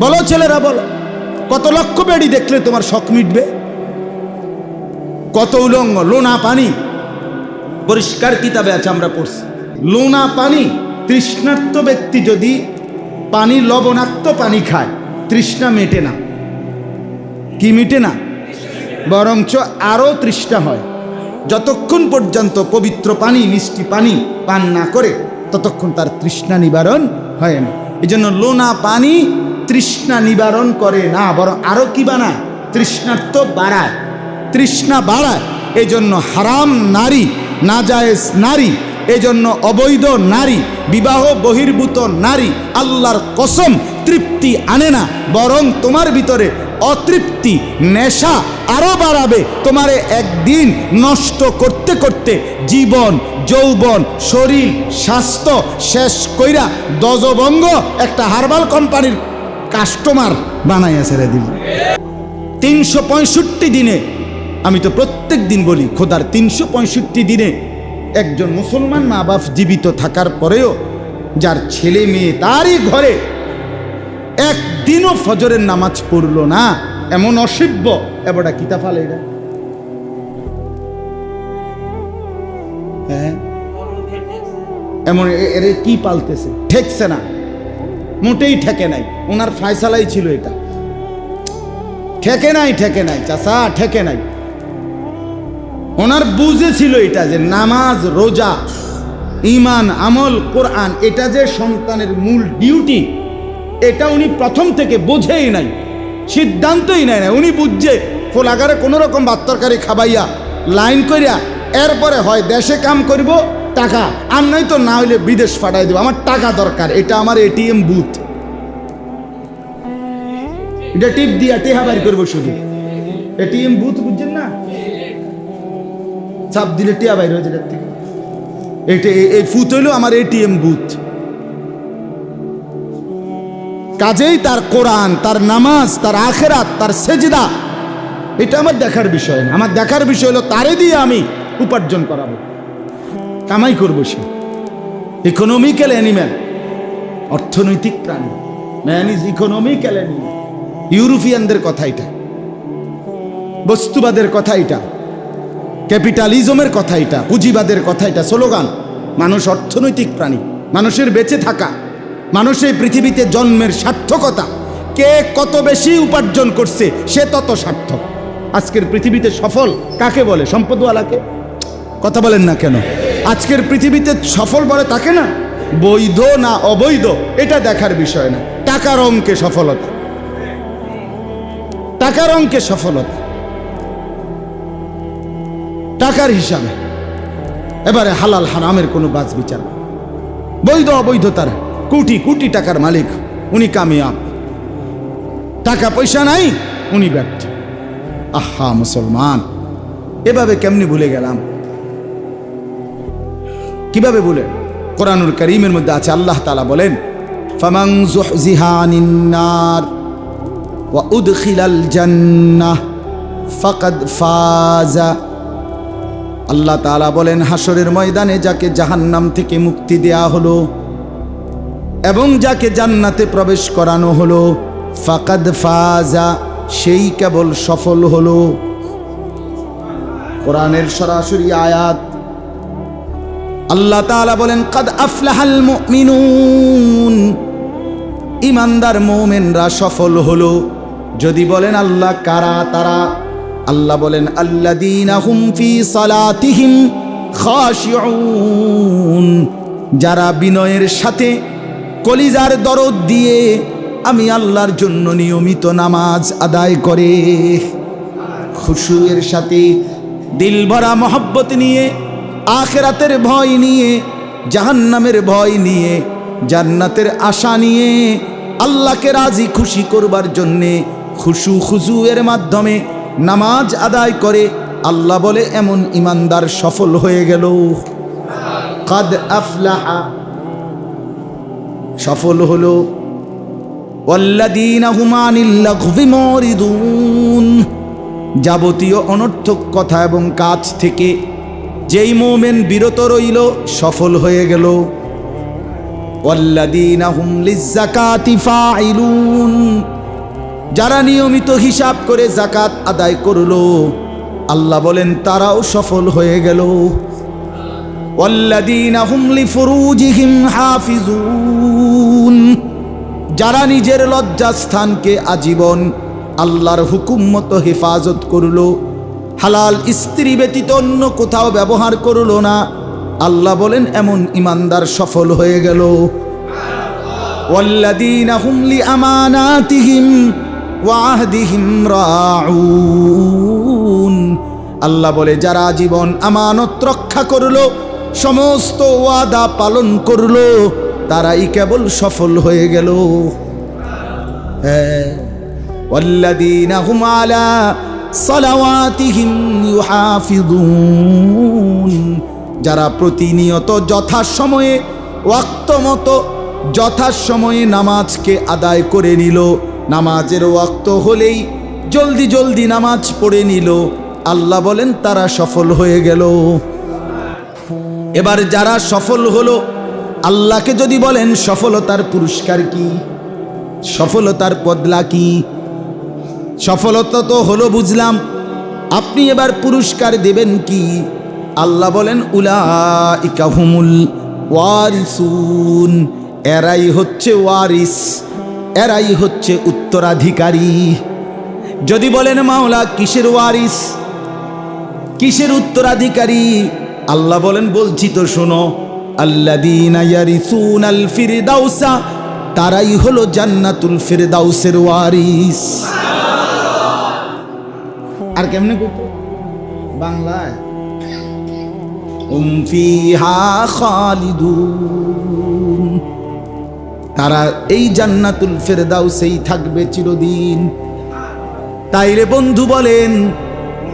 বলো ছেলেরা, বলো। কত লক্ষ বেড়ি দেখলে তোমার শখ মিটবে? কত উলঙ্গ, লোনা পানি। পরিষ্কার কিতাবে আছে, আমরা পড়ছি। লোনা পানি, তৃষ্ণার্ত ব্যক্তি যদি পানি লবণাক্ত পানি খায়, তৃষ্ণা মেটে না। কি মিটে না? বরঞ্চ আরও তৃষ্ণা হয়। যতক্ষণ পর্যন্ত পবিত্র পানি, মিষ্টি পানি পান না করে, ততক্ষণ তার তৃষ্ণা নিবারণ হয় না। এই জন্য লোনা পানি তৃষ্ণা নিবারণ করে না, বরং আরও কি বানায়? তৃষ্ণার্থ বাড়ায়। তৃষ্ণা বাড়ায় এই জন্য হারাম নারী, নাজায়েজ নারী, এজন্য অবৈধ নারী, বিবাহ বহির্ভূত নারী, আল্লাহর কসম তৃপ্তি আনে না, বরং তোমার ভিতরে অতৃপ্তি, নেশা আরও বাড়াবে। তোমারে একদিন নষ্ট করতে করতে জীবন, যৌবন, শরীর, স্বাস্থ্য শেষ কইরা দজবঙ্গ একটা হার্বাল কোম্পানির কাস্টমার বানাইয়া ছেড়ে দিল তিনশো পঁয়ষট্টি দিনে, আমি তো প্রত্যেক দিন বলি, খোদার তিনশো পঁয়ষট্টি দিনে একজন মুসলমান মা বাপ জীবিত থাকার পরেও যার ছেলে মেয়ে তারই ঘরে একদিনও ফজরের নামাজ পড়ল না, এমন অসভ্য। এবারটা কিতা ফালে এটা? হ্যাঁ? এমন এরে কি পালতেছে? ঠেকছে না। মোটেই ঠেকে নাই। ওনার ফায়সালাই ছিল এটা। ঠেকে নাই ঠেকে নাই চাষা ঠেকে নাই। ওনার বুঝে ছিল এটা যে নামাজ, রোজা ইমান আমল, কোরআন, এটা যে সন্তানের মূল ডিউটি, এটা উনি প্রথম থেকে বোঝেই নাই, সিদ্ধান্তই নেয় না উনি বুঝছে, ফোলাগারে কোনো রকম খাবাইয়া, লাইন করিয়া, এরপরে হয় দেশে কাম করব টাকা। আর নয় তো না হইলে বিদেশ পাঠাই দেবো। আমার টাকা দরকার। এটা আমার এটিএম বুথ। এটা টিপ দিয়া টেহা বাড়ি করব শুধু। এটিএম বুথ বুঝছেন না? চাপ দিলে টিয়া বাইর হয়ে থেকে। এটা এই ফুত হইল আমার এটিএম বুথ। কাজেই তার কোরআন, তার নামাজ, তার আখেরাত, তার সেজদা। এটা আমার দেখার বিষয় না। আমার দেখার বিষয় হলো তারে দিয়ে আমি উপার্জন করাবো। কামাই করব সে। ইকোনমিক্যাল অ্যানিম্যাল অর্থনৈতিক প্রাণী। ম্যান ইজ ইকোনমিক্যাল অ্যানিম্যাল ইউরোপিয়ানদের কথা এটা। বস্তুবাদের কথা এটা। ক্যাপিটালিজমের কথা এটা। পুঁজিবাদের কথা এটা। স্লোগান মানুষ অর্থনৈতিক প্রাণী। মানুষের বেঁচে থাকা। মানুষের পৃথিবীতে জন্মের সার্থকতা। কে কত বেশি উপার্জন করছে, সে তত সার্থক। আজকের পৃথিবীতে সফল কাকে বলে? সম্পদওয়ালাকে? কথা বলেন না কেন? আজকের পৃথিবীতে সফল বলে তাকে না? বৈধ না অবৈধ, এটা দেখার বিষয় না। টাকার অঙ্কে সফলতা। টাকার অঙ্কে সফলতা। টাকার হিসাবে। এবারে হালাল হারামের কোনো বাজ বিচার। বৈধ অবৈধ তার কোটি কোটি টাকার মালিক, উনি কামিয়াব। টাকা পয়সা নাই, উনি ব্যর্থ। আহা, মুসলমান। এভাবে কেমনি ভুলে গেলাম? কীভাবে বলে কোরআনুল করিমের মধ্যে আছে, আল্লাহ তালা বলেন ফামাং জুহজিহানিন্নার ওয়া উদখিলাল জান্নাহ ফাকাদ ফাজা। আল্লাহ তাআলা বলেন হাসরের ময়দানে যাকে জাহান্নাম থেকে মুক্তি দেয়া হলো এবং যাকে জান্নাতে প্রবেশ করানো হলো, ফাকাদ ফাজা, সেই কেবল সফল হলো। কোরআনের সরাসরি আয়াত আল্লাহ তাআলা বলেন, কাদ আফলাহাল মিনুন ইমানদার মোমেনরা সফল হলো। যদি বলেন আল্লাহ কারা তারা, আল্লাহ বলেন হুম ফি সালাতিহিম খাশিউন। যারা বিনয়ের সাথে কলিজার দরদ দিয়ে আমি আল্লাহর জন্য নিয়মিত নামাজ আদায় করে খুশুয়ের সাথে দিল ভরা মহব্বত নিয়ে আখেরাতের ভয় নিয়ে, জাহান্নামের ভয় নিয়ে, জান্নাতের আশা নিয়ে, আল্লাহকে রাজি খুশি করবার জন্যে খুশু খুশু এর মাধ্যমে নামাজ আদায় করে আল্লাহ বলে এমন ইমানদার সফল হয়ে গেল। কাদ আফলাহা। সফল হলো। যাবতীয় অনর্থক কথা এবং কাজ থেকে যেই মোমেন বিরত রইল, সফল হয়ে গেল। যারা নিয়মিত হিসাব করে জাকাত আদায় করল, আল্লাহ বলেন, তারাও সফল হয়ে গেল। যারা নিজের লজ্জাস্থানকে আজীবন আল্লাহর হুকুম মতো হেফাজত করল হালাল স্ত্রী ব্যতীত অন্য কোথাও ব্যবহার করলো না আল্লাহ বলেন এমন ইমানদার সফল হয়ে গেল والذين هم لأماناتهم وعهدهم راعون আল্লাহ বলে যারা জীবন আমানত রক্ষা করলো সমস্ত ওয়াদা পালন করলো তারাই কেবল সফল হয়ে গেল হ্যাঁ والذين هم على সলাওয়াতিহিম ইউহাফিদুন যারা প্রতিনিয়ত মতো যথার সময়ে নামাজকে আদায় করে নিল, নামাজের ওয়াক্ত হলেই জলদি জলদি নামাজ পড়ে নিল, আল্লাহ বলেন তারা সফল হয়ে গেল। এবার যারা সফল হলো, আল্লাহকে যদি বলেন সফলতার পুরস্কার কি? সফলতার বদলা কি? সফলতা তো হলো বুঝলাম। আপনি এবার পুরস্কার দেবেন কি? আল্লাহ বলেন উলা ইকাহুমুল ওয়ারিসুন। এরাই হচ্ছে ওয়ারিস, এরাই হচ্ছে উত্তরাধিকারী। যদি বলেন, মাওলা, কিসের ওয়ারিস? কিসের উত্তরাধিকারী? আল্লাহ বলেন, বলছি তো শোনো আল্লাদিনা তারাই হলো জান্নাতুল ফিরদাউসের ওয়ারিস। আর কেমনে করতো বাংলায়? তারা এই জান্নাতুল ফেরদাউসেই থাকবে চিরদিন। তাই রে বন্ধু বলেন,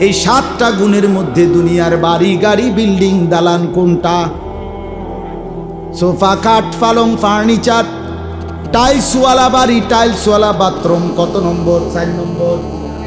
এই সাতটা গুণের মধ্যে দুনিয়ার বাড়ি, গাড়ি, বিল্ডিং, দালান কোনটা? সোফা কাঠ পালং, ফার্নিচার, টাইলসওয়ালা বাড়ি, টাইলসওয়ালা বাথরুম, কত নম্বর? চার নম্বর।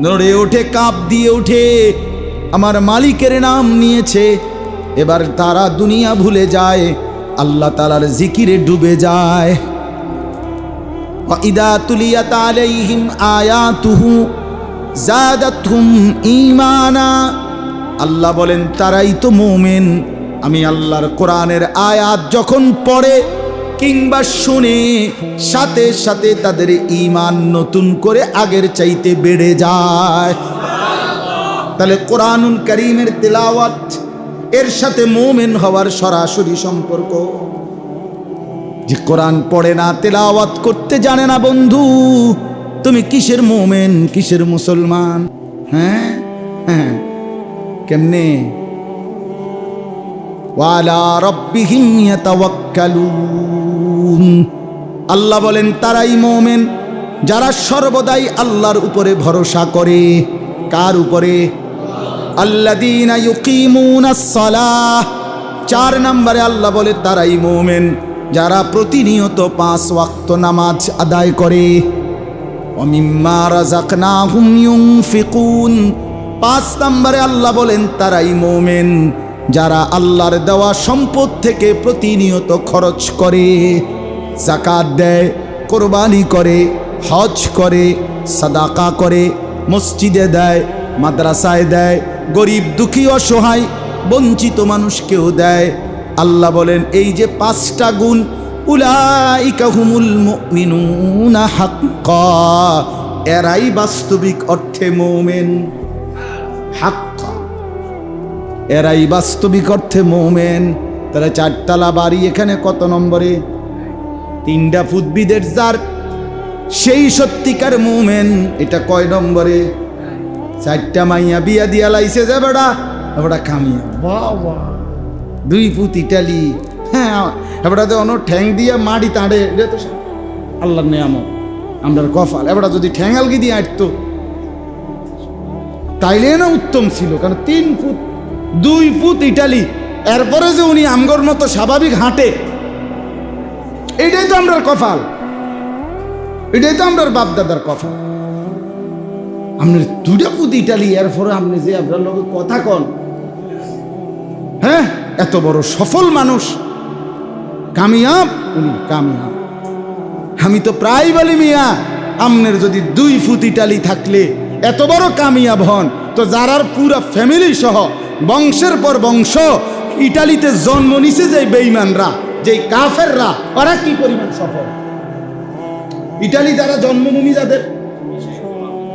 নড়ে ওঠে, কাপ দিয়ে ওঠে। আমার মালিকের নাম নিয়েছে। এবার তারা দুনিয়া ভুলে যায়। আল্লাহ তালার জিকিরে ডুবে যায়। আয়া তুহু ইমানা আল্লাহ বলেন, তারাই তো মোমেন। আমি আল্লাহর কোরআনের আয়াত যখন পড়ে কিংবা শুনে সাথে সাথে তাদের ঈমান নতুন করে আগের চাইতে বেড়ে যায়। তাহলে কোরআনুল করিমের তেলাওয়াত, এর সাথে মোমেন হওয়ার সরাসরি সম্পর্ক। যে কোরআন পড়ে না, তেলাওয়াত করতে জানে না বন্ধু, তুমি কিসের মোমেন, কিসের মুসলমান? হ্যাঁ? হ্যাঁ। কেমনে? ওয়ালা ইয়াতাওয়াক্কালুন। আল্লাহ বলেন, তারাই মোমেন যারা সর্বদাই আল্লাহর উপরে ভরসা করে। কার উপরে? সালাহ। চার নম্বরে আল্লাহ বলে, তারাই মোমেন যারা প্রতিনিয়ত পাঁচ ওয়াক্ত নামাজ আদায় করে। পাঁচ নম্বরে আল্লাহ বলেন, তারাই মোমেন যারা আল্লাহর দেওয়া সম্পদ থেকে প্রতিনিয়ত খরচ করে জাকাত দেয়, কোরবানি করে, হজ করে, সাদাকা করে, মসজিদে দেয়, মাদ্রাসায় দেয়, গরিব, দুঃখী, অসহায়, বঞ্চিত মানুষকেও দেয়। আল্লাহ বলেন, এই যে পাঁচটা গুণ, উলাইকা হুমুল মুমিনুনা এরাই বাস্তবিক অর্থে মোমেন। হাক্কা এরাই বাস্তবিক অর্থে মোমেন। তারা চারতলা বাড়ি এখানে কত নম্বরে? তিনটা ফুটবিদের যার সেই সত্যিকার মোমেন। এটা কয় নম্বরে? চারটা মাইয়া বিয়া দিয়া লাইছে যে বেড়া বেড়া কামিয়া বাহ বাহ দুই ফুট ইটালি হ্যাঁ এবারে তো অন্য ঠ্যাং দিয়া মাটি তাঁড়ে। এটা তো আল্লাহর নিয়ামত। আমরার কফাল এবার যদি ঠ্যাঙ্গালগি দিয়ে আটতো তাইলে না উত্তম ছিল কারণ তিন ফুট দুই ফুট ইটালি। এরপরে যে উনি আমগর মতো স্বাভাবিক হাঁটে, এটাই তো আমরার কফাল এটাই তো আমরার বাপদাদার কফাল আপনার দুটা ফুট ইটালি, এরপরে আপনি যে আপনার লোক কথা কন হ্যাঁ? এত বড় সফল মানুষ। কামিয়াব, উনি কামিয়াব। আমি তো প্রায় বলি মিয়া, আমনের যদি দুই ফুট ইটালি থাকলে এত বড় কামিয়াব হন, তো যারার পুরা ফ্যামিলি সহ বংশের পর বংশ, ইটালিতে জন্ম নিছে যে বেইমানরা যে কাফেররা। ওরা কি পরিমাণ সফল? ইটালি যারা জন্মভূমি যাদের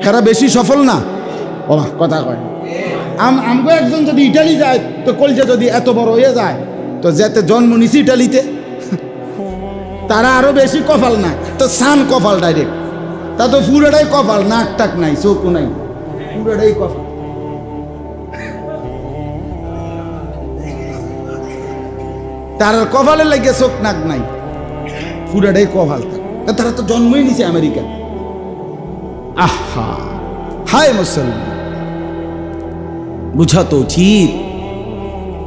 এরা বেশি সফল না? ও কথা কয় আম আমগো একজন যদি ইটালি যায়, তো কলজে যদি এত বড় হয়ে যায়, তো যেতে জন্ম নিছি ইটালিতে। তারা আরও বেশি কপাল না। তো সান কপাল ডাইরেক্ট। তা তো পুরোটাই কপাল নাক টাক নাই, চোখও নাই। পুরোটাই কপাল। তার কপালে লাগে চোখ নাক নাই। পুরোটাই কভাল তা তারা তো জন্মই নিছে আমেরিকা আহা, হায় মুসলমান। বুঝা তো উচিত।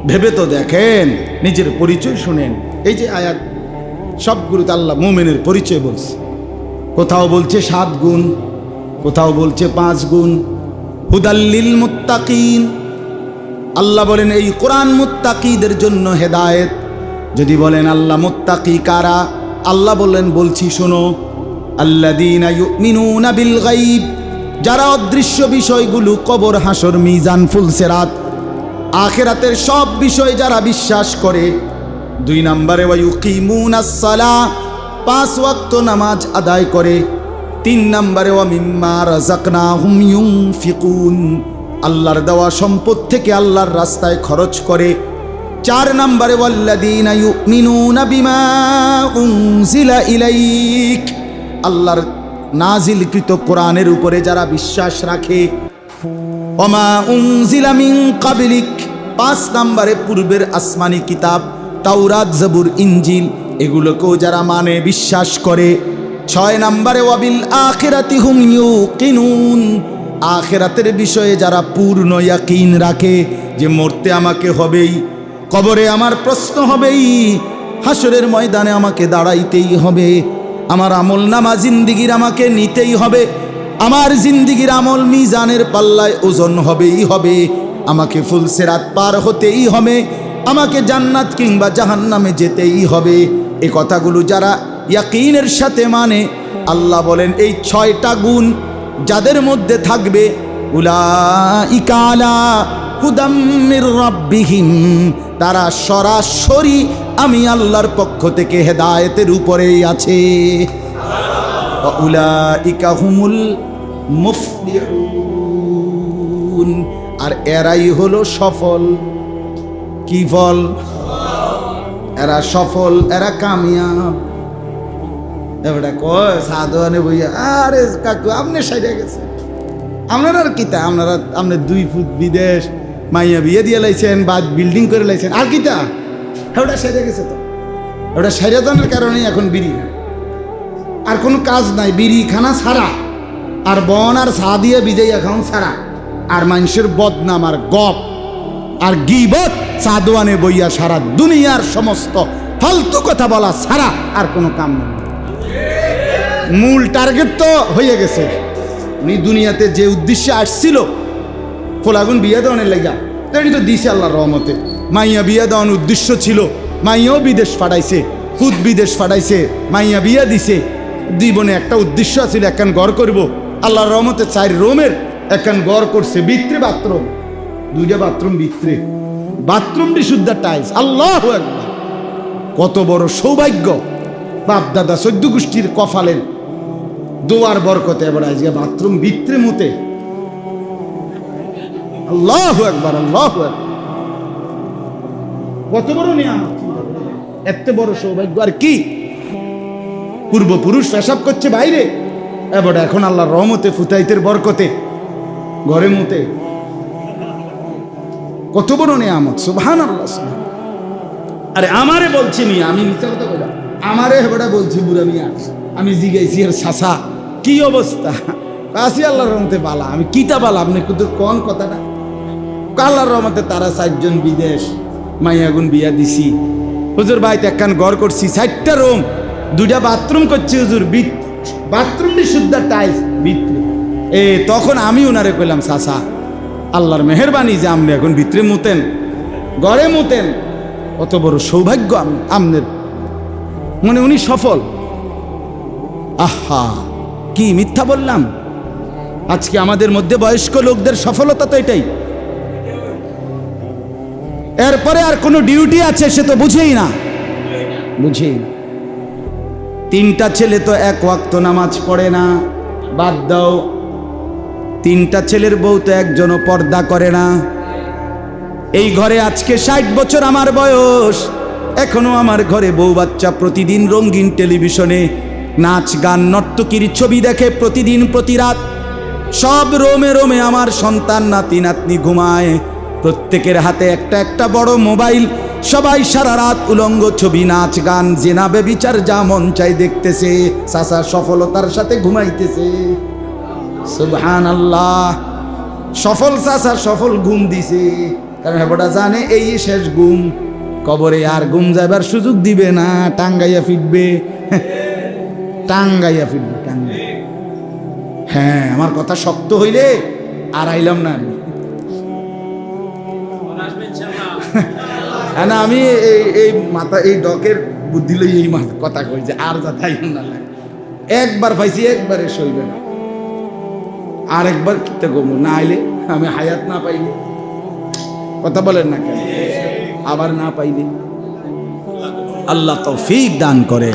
ভেবে তো দেখেন, নিজের পরিচয় শুনেন। এই যে আয়াত সবগুলোতে আল্লাহ মোমেনের পরিচয় বলছে। কোথাও বলছে সাত গুণ, কোথাও বলছে পাঁচ গুণ। হুদাল্লিল মুত্তাকিন। আল্লাহ বলেন, এই কোরআন মুত্তাকিদের জন্য হেদায়েত। যদি বলেন, আল্লাহ মুত্তাকি কারা? আল্লাহ বললেন, বলছি, শোনো আল্লাদিনা বিল গাইব যারা অদৃশ্য বিষয়গুলো কবর, হাসর, মিজান ফুলসেরাত আখেরাতের সব বিষয় যারা বিশ্বাস করে, দুই নম্বরে পাঁচ ওয়াক্ত নামাজ আদায় করে, তিন নম্বরে ইউনফিকুন আল্লাহর দেওয়া সম্পদ থেকে আল্লাহর রাস্তায় খরচ করে চার নম্বরে ইলাইক। আল্লাহর নাজিলকৃত কোরআনের উপরে যারা বিশ্বাস রাখে, ওমা উনজিলা মিন কাবলিক পাঁচ নম্বরে, পূর্বের আসমানি কিতাব, তাওরাত, জবুর ইঞ্জিল এগুলোকেও যারা মানে বিশ্বাস করে। ছয় নম্বরে, ওয়াবিল আখিরাতি হুম ইউকিনুন। আখেরাতের বিষয়ে যারা পূর্ণ ইয়াকিন রাখে, যে মরতে আমাকে হবেই। কবরে আমার প্রশ্ন হবেই হাসরের ময়দানে আমাকে দাঁড়াইতেই হবে। আমার আমল নামা জিন্দিগির আমাকে নিতেই হবে। আমার জিন্দিগির আমল মিজানের পাল্লায় ওজন হবেই হবে। আমাকে ফুলসেরাত পার হতেই হবে। আমাকে জান্নাত কিংবা জাহান্নামে যেতেই হবে। এ কথাগুলো যারা ইয়াকিনের সাথে মানে আল্লাহ বলেন, এই ছয়টা গুণ যাদের মধ্যে থাকবে উলা ইকালা হুদাম্মির রাব্বিহিম, তারা সরাসরি আমি আল্লাহর পক্ষ থেকে হেদায়েতের উপরেই আছে। উলাইকা হুমুল মুফলিহুন, আর এরাই হলো সফল। কি ফল? এরা সফল, এরা কামিয়াব। এবারে কয় সাধুয়ানে বইয়া, আরে কাকু আপনি সাইডে গেছে। আপনারা আর কিতা আপনারা আপনি দুই ফুট বিদেশ। মাইয়া বিয়ে দিয়ে লাইছেন বা বিল্ডিং করে লাইছেন। আর কিটা? ওটা সেরে গেছে তো। ওটা সেরে জানার কারণেই এখন বিড়ি। আর কোনো কাজ নাই বিড়ি খানা ছাড়া আর বন আর সা দিয়ে বিজয় এখন ছাড়া আর মানুষের বদনাম আর গপ আর গিবত সাদওয়ানে বইয়া সারা দুনিয়ার সমস্ত ফালতু কথা বলা ছাড়া আর কোনো কাম নেই। মূল টার্গেট তো হয়ে গেছে। উনি দুনিয়াতে যে উদ্দেশ্যে আসছিল ফোলাগুন বিয়ে দেওয়ানের লেগা এটি তো দিছে আল্লাহর রহমতে। মাইয়া বিয়ে দেওয়ান উদ্দেশ্য ছিল, মাইয়াও বিদেশ ফাটাইছে খুদ বিদেশ ফাটাইছে মাইয়া বিয়া দিছে। জীবনে একটা উদ্দেশ্য ছিল একখান গড় করব। আল্লাহর রহমতে চার রোমের একখান গড় করছে বিত্রে বাথরুম। দুইটা বাথরুম বিত্রে বাথরুমটি শুদ্ধ টাইলস। আল্লাহ কত বড় সৌভাগ্য। বাপ দাদা সদ্য গোষ্ঠীর কফালের দোয়ার বরকতে এবার আজকে বাথরুম বিত্রে মতে। আল্লাহ একবার আল্লাহ কত বড় নিয়ামত? এত বড় সৌভাগ্য আর কি? পূর্বপুরুষ পেশাব করছে বাইরে। এবার এখন আল্লাহর রহমতে, ফুতাইতের বরকতে, ঘরে মতে। কত বড় নিয়ামত সুবহান আল্লাহ। আরে আমারে বলছি মিয়া, আমি মিথ্যা কথা বললাম আমারে হেবড়া বলছি, বুড়া মিয়া, আমি জিগাইছি এর সাসা। কি অবস্থা? কাশি আল্লাহর রহমতে বালা, আমি কিতা বালা, আপনি কিন্তু কোন কথাটা? আল্লাহর রহমতে তারা চারজন বিদেশ মাইয়াগুন বিয়া দিছি। হুজুর ভাই একখান ঘর করছি, চারটা রুম, দুইটা বাথরুম করছি হুজুর, বিত বাথরুমটি শুদ্ধ টাইলস ভিতরে এ, তখন আমি ওনারে কইলাম সাসা আল্লাহর মেহরবানি যে আপনি এখন ভিতরে মুতেন গড়ে মুতেন, অত বড় সৌভাগ্য আম- আমনের। মানে উনি সফল। আহা, কি মিথ্যা বললাম? আজকে আমাদের মধ্যে বয়স্ক লোকদের সফলতা তো এটাই। এরপরে আর কোনো ডিউটি আছে সে তো বুঝেই না। বুঝেই তিনটা ছেলে তো এক ওয়াক্ত নামাজ পড়ে না বাদ দাও। তিনটা ছেলের বউ তো একজনও পর্দা করে না। এই ঘরে আজকে ষাট বছর আমার বয়স। এখনও আমার ঘরে বউ বাচ্চা প্রতিদিন রঙিন টেলিভিশনে নাচ গান নর্তকীর ছবি দেখে প্রতিদিন প্রতি রাত। সব রোমে রোমে আমার সন্তান নাতি নাতনি ঘুমায়। প্রত্যেকের হাতে একটা একটা বড় মোবাইল। সবাই সারা রাত উলঙ্গ ছবি, নাচ, গান জেনাবে বিচার, যা মন চাই দেখতেছে। চাচা সফলতার সাথে ঘুমাইতেছে। সুবহান আল্লাহ সফল চাচা সফল ঘুম দিছে। কারণ হেবটা জানে, এই শেষ ঘুম। কবরে আর ঘুম যাবার সুযোগ দিবে না, টাঙ্গাইয়া ফিরবে। টাঙ্গাইয়া ফিরবে, টাঙ্গাইয়া। হ্যাঁ আমার কথা শক্ত হইলে আর আইলাম না না, আমি এই এই মাথা, এই ডকের বুদ্ধি লই এই মাথা কথা কই যে আর যা তাই না। একবার পাইছি, একবারে সইবে না। আর একবার কিতে গমু না আইলে আমি হায়াত না পাইলে কথা বলেন না কেন? আবার না পাইলে আল্লাহ তৌফিক দান করে।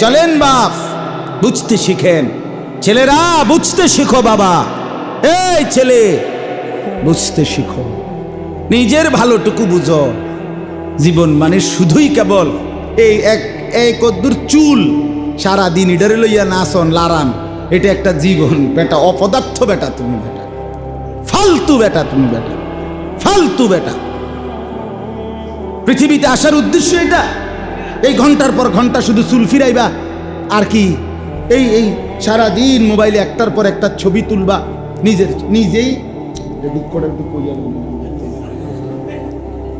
চলেন বাপ, বুঝতে শিখেন। ছেলেরা, বুঝতে শিখো বাবা। এই ছেলে, বুঝতে শিখো। নিজের ভালোটুকু বুঝো। জীবন মানে শুধুই কেবল এই এক, এই কদ্দুর চুল। সারা দিন ইডারে লইয়া নাচন লারান। এটা একটা জীবন, বেটা, অপদার্থ বেটা তুমি বেটা। ফালতু বেটা তুমি বেটা। ফালতু বেটা। পৃথিবীতে আসার উদ্দেশ্য এটা। এই ঘণ্টার পর ঘণ্টা শুধু চুল ফিরাইবা। আর কি? এই এই সারা দিন মোবাইলে একটার পর একটা ছবি তুলবা। নিজের, নিজেই।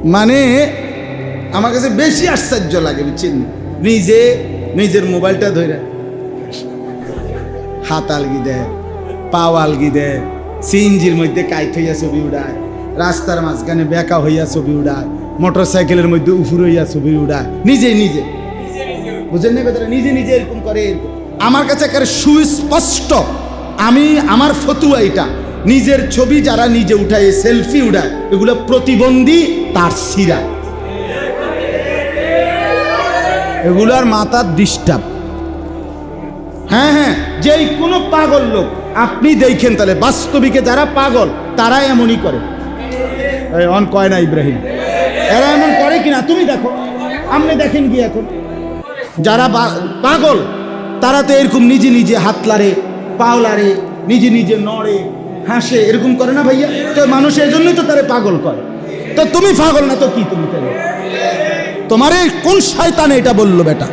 মানে আমার কাছে বেশি আশ্চর্য লাগে, বুঝছেন? নিজে, নিজের মোবাইলটা ধরে হাত আলগি দেয় পাও আলগি দেয় সিএনজির মধ্যে কাইট হইয়া ছবি উড়ায়, রাস্তার মাঝখানে বেকা হইয়া ছবি উড়ায় মোটর সাইকেলের মধ্যে উফুর হইয়া ছবি উড়ায়। নিজে নিজে। বুঝেন না কথাটা? নিজে নিজে এরকম করে। আমার কাছে একেবারে সুস্পষ্ট। আমি, আমার ফতুয়া এটা। নিজের ছবি যারা নিজে উঠায়, সেলফি উঠায় এগুলো প্রতিবন্ধী তার সিরা এগুলার মাথার ডিস্টার্ব হ্যাঁ হ্যাঁ যেই কোনো পাগল লোক, আপনি দেখেন তাহলে, বাস্তবিকে যারা পাগল, তারা এমনই করে। অন কয় না, ইব্রাহিম? এরা এমন করে কিনা? তুমি দেখো। আপনি দেখেন কি এখন। যারা পাগল, তারা তো এরকম নিজে নিজে হাত লারে পাও লারে নিজে নিজে নড়ে, হাসে, এরকম করে না ভাইয়া? তো মানুষ এই জন্যই তো তারা পাগল করে। তো তুমি পাগল না, তো কি তুমি তাহলে তোমার কোন শয়তানে এটা বলল বেটা?